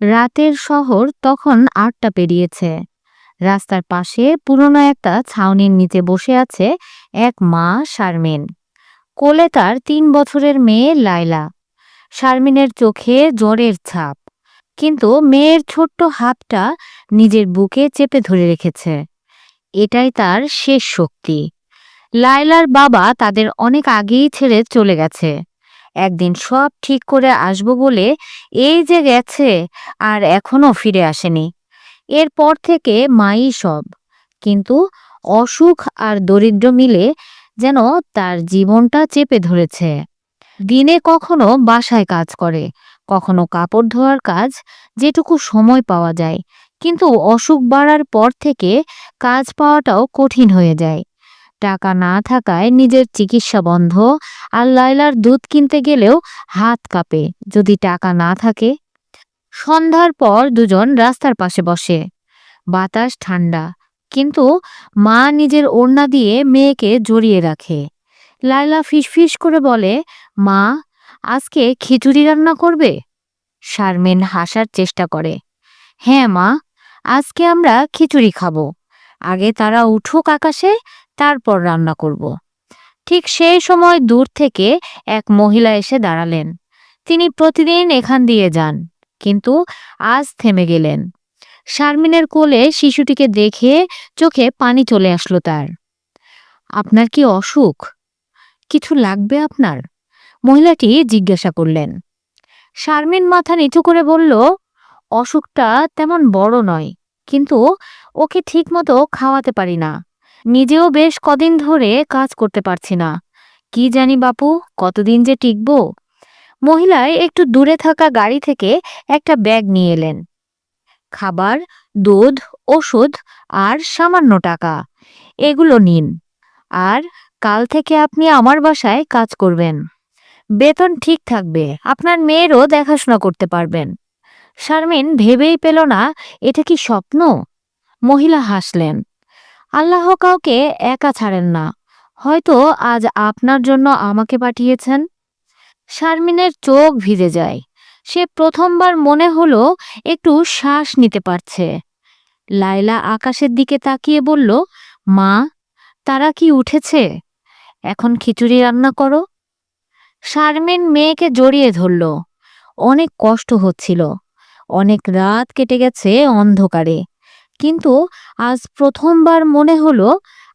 রাতের শহর তখন আটটা পেরিয়েছে। রাস্তার পাশে পুরনো একটা ছাউনির নিচে বসে আছে এক মা শারমিন। কোলে তার তিন বছরের মেয়ে লায়লা। শারমিনের চোখে জ্বরের ছাপ। কিন্তু মেয়ের ছোট্ট হাতটা নিজের বুকে চেপে ধরে রেখেছে। এটাই তার শেষ শক্তি। লায়লার বাবা তাদের অনেক আগেই ছেড়ে চলে গেছে। একদিন সব ঠিক করে আসব বলে এই যে গেছে আর এখনও ফিরে আসেনি। এরপর থেকে মাই সব। কিন্তু অসুখ আর দরিদ্র মিলে যেন তার জীবনটা চেপে ধরেছে। দিনে কখনো বাসায় কাজ করে, কখনো কাপড় ধোয়ার কাজ, যেটুকু সময় পাওয়া যায়। কিন্তু অসুখ বাড়ার পর থেকে কাজ পাওয়াটাও কঠিন হয়ে যায়। টাকা না থাকায় নিজের চিকিৎসা বন্ধ। আর লায়লার দুধ কিনতে গেলেও হাত কাঁপে, যদি টাকা না থাকে। সন্ধ্যার পর দুজন রাস্তার পাশে বসে। বাতাস ঠান্ডা, কিন্তু মা নিজের ওড়না দিয়ে মেয়েকে জড়িয়ে রাখে। লায়লা ফিসফিস করে বলে, মা, আজকে খিচুড়ি রান্না করবে? শারমিন হাসার চেষ্টা করে। হ্যাঁ মা, আজকে আমরা খিচুড়ি খাব। আগে তারা উঠুক আকাশে তারপর রান্না করব। ঠিক সেই সময় দূর থেকে এক মহিলা এসে দাঁড়ালেন। তিনি প্রতিদিন এখান দিয়ে যান, কিন্তু আজ থেমে গেলেন। শারমিনের কোলে শিশুটিকে দেখে চোখে পানি চলে আসলো তার। আপনার কি অসুখ? কিছু লাগবে আপনার? মহিলাটি জিজ্ঞাসা করলেন। শারমিন মাথা নিচু করে বলল, অসুখটা তেমন বড় নয়, কিন্তু ওকে ঠিকমতো খাওয়াতে পারি না। নিজেও বেশ কদিন ধরে কাজ করতে পারছি না। কি জানি বাপু, কতদিন যে টিকবো? মহিলায় একটু দূরে থাকা গাড়ি থেকে একটা ব্যাগ নিয়ে এলেন। খাবার, দুধ, ওষুধ আর সামান্য টাকা। এগুলো নিন। আর কাল থেকে আপনি আমার বাসায় কাজ করবেন। বেতন ঠিক থাকবে। আপনার মেয়েরও দেখাশোনা করতে পারবেন। শারমিন ভেবেই পেল না, এটা কি স্বপ্ন? মহিলা হাসলেন। আল্লাহ কাউকে একা ছাড়েন না। হয়তো আজ আপনার জন্য আমাকে পাঠিয়েছেন। শারমিনের চোখ ভিজে যায়। সে প্রথমবার মনে হলো একটু শ্বাস নিতে পারছে। লায়লা আকাশের দিকে তাকিয়ে বলল, মা, তারা কি উঠেছে? এখন খিচুড়ি রান্না করো। শারমিন মেয়েকে জড়িয়ে ধরল। অনেক কষ্ট হচ্ছিল। অনেক রাত কেটে গেছে অন্ধকারে। কিন্তু আজ প্রথমবার মনে হলো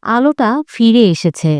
আলোটা ফিরে এসেছে।